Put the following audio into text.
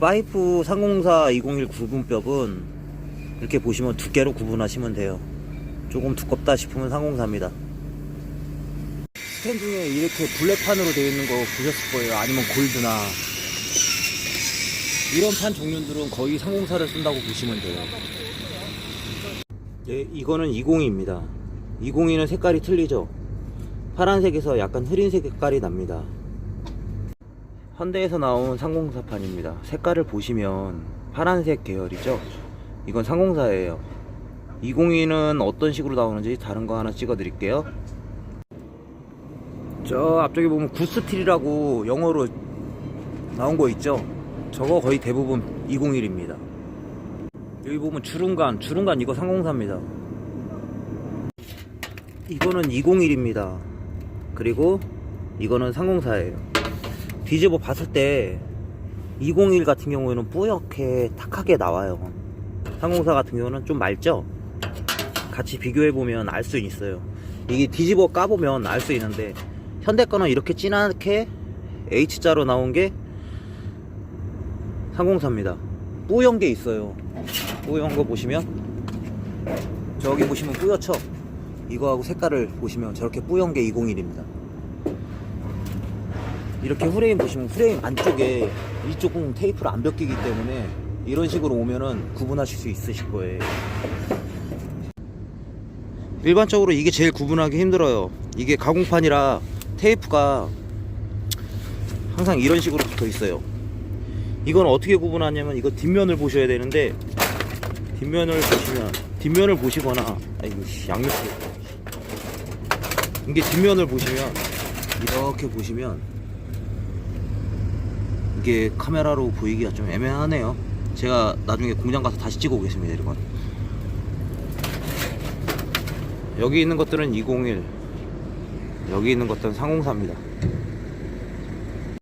파이프 304 201 구분법은 이렇게 보시면 두께로 구분하시면 돼요. 조금 두껍다 싶으면 304입니다. 스탠 중에 이렇게 블랙판으로 되어 있는 거 보셨을 거예요. 아니면 골드나 이런 판 종류들은 거의 304를 쓴다고 보시면 돼요. 예, 이거는 202입니다. 202는 색깔이 틀리죠. 파란색에서 약간 흐린 색 깔이 납니다. 현대에서 나온 304판입니다. 색깔을 보시면 파란색 계열이죠. 이건 304예요. 202는 어떤 식으로 나오는지 다른 거 하나 찍어 드릴게요. 저 앞쪽에 보면 구스틸이라고 영어로 나온 거 있죠. 저거 거의 대부분 201입니다. 여기 보면 주름간, 주름간 이거 304입니다. 이거는 201입니다. 그리고 이거는 304예요. 뒤집어 봤을 때 201 같은 경우에는 뿌옇게 탁하게 나와요. 304 같은 경우는 좀 맑죠? 같이 비교해 보면 알 수 있어요. 이게 뒤집어 까보면 알 수 있는데 현대 거는 이렇게 진하게 H자로 나온 게 304입니다. 뿌연 게 있어요. 뿌연 거 보시면 저기 보시면 뿌옇죠? 이거하고 색깔을 보시면 저렇게 뿌연 게 201입니다. 이렇게 프레임 보시면 프레임 안쪽에 이쪽은 테이프를 안 벗기기 때문에 이런 식으로 오면은 구분하실 수 있으실 거예요. 일반적으로 이게 제일 구분하기 힘들어요. 이게 가공판이라 테이프가 항상 이런 식으로 붙어 있어요. 이건 어떻게 구분하냐면 이거 뒷면을 보셔야 되는데 뒷면을 보시면 뒷면을 보시거나 아이고 씨, 양옆에 이게 뒷면을 보시면 이렇게 보시면 이게 카메라로 보이기가 좀 애매하네요. 제가 나중에 공장 가서 다시 찍어 오겠습니다. 이건 여기 있는 것들은 201 여기 있는 것들은 304입니다.